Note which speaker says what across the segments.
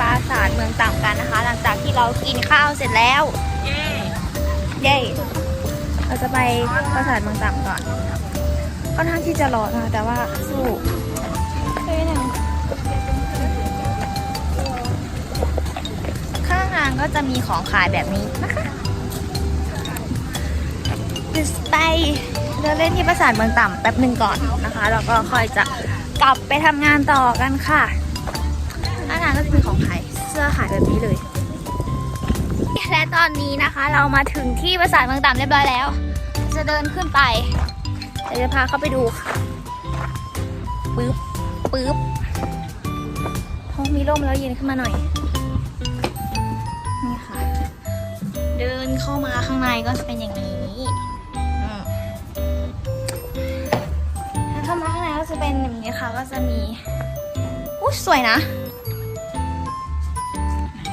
Speaker 1: ปราสาทเมืองต่างกันนะคะ หลังจากที่เรากินข้าวเสร็จแล้ว
Speaker 2: เย้
Speaker 1: เย้เราจะไปปราสาทเมืองต่างก่อนก็ท่างที่จะรอนะแต่ว่าสู้เฮ้ยนึ่ข้างทางก็จะมีของขายแบบนี้นะคะจะไปเดิเล่นที่ปราสาทเมืองต่ำแป๊บหนึ่งก่อนนะคะแล้วก็ค่อยจะกลับไปทำงานต่อกันค่ะ งางก็จะมีของขายเสื้อขายแบบนี้เลย และตอนนี้นะคะเรามาถึงที่ปราสาทเมืองต่ำเรียบร้อยแล้ว จะเดินขึ้นไปเดี๋ยวจะพาเข้าไปดูค่ะปึ๊บปึ๊บโอ้มีร่มแล้วเย็นขึ้นมาหน่อย นี่ค่ะ เดินเข้ามาข้างในก็จะเป็นอย่างนี้ถ้าเข้ามาข้างในก็จะเป็นอย่างนี้ค่ะ ก็จะมีอุ้สวยนะ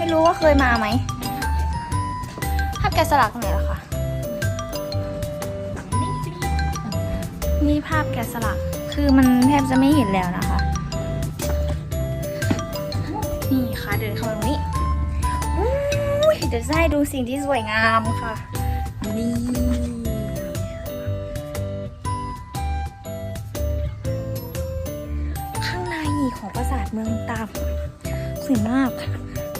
Speaker 1: ไม่รู้ว่าเคยมาไหมภาพแกะสลักตรงไหนล่ะคะ นี่ภาพแกะสลัก คือมันแทบจะไม่เห็นแล้วนะคะ นี่ค่ะเดินเข้ามาตรงนี้อุ้ยเดี๋ยวจะให้ดูสิ่งที่สวยงามค่ะ นี่ ข้างในของปราสาทเมืองตามสวยมาก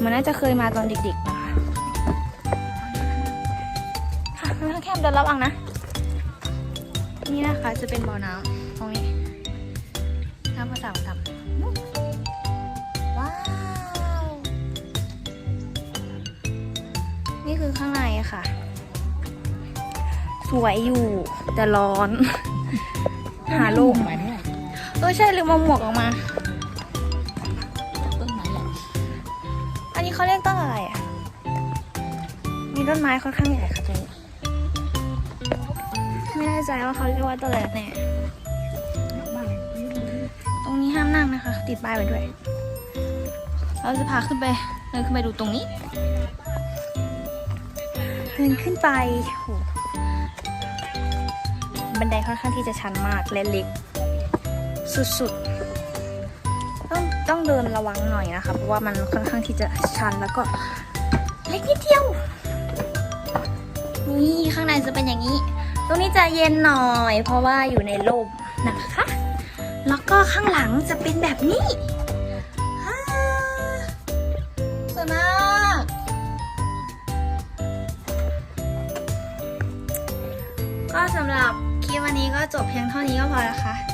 Speaker 1: มันน่าจะเคยมาตอนเด็กๆนะคะค่ะข้างแคมเดินระวังนะ นี่นะคะจะเป็นบ่อน้ำตรงนี้น้ำภาษาต่ำว้าว นี่คือข้างในอะค่ะ สวยอยู่แต่ร้อน หาลูก
Speaker 2: มาด้วย
Speaker 1: เออใช่ลืมเอาหมวกออกมา
Speaker 2: น
Speaker 1: นี้เขาเรียกต้นอะไรอะ มีต้นไม้ค่อนข้างใหญ่ค่ะตรงนี้ ไม่แน่ใจว่าเขาเรียกว่าต้นอะไรแน่ตรงนี้ห้ามนั่งนะคะ ติดป้ายไว้ด้วย เราจะพาขึ้นไปเดินขึ้นไปดูตรงนี้เดินขึ้นไปโหบันไดค่อนข้างที่จะชันมากและเล็ก สุดๆ ต้องเดินระวังหน่อยนะคะ เพราะว่ามันค่อนข้างที่จะชันแล้วก็เล็กนิดเดียว นี่ข้างในจะเป็นอย่างนี้ ตรงนี้จะเย็นหน่อย เพราะว่าอยู่ในร่มนะคะ แล้วก็ข้างหลังจะเป็นแบบนี้ฮ่าสวยมากก็สำหรับคลิปวันนี้ก็จบเพียงเท่านี้ก็พอแล้วค่ะ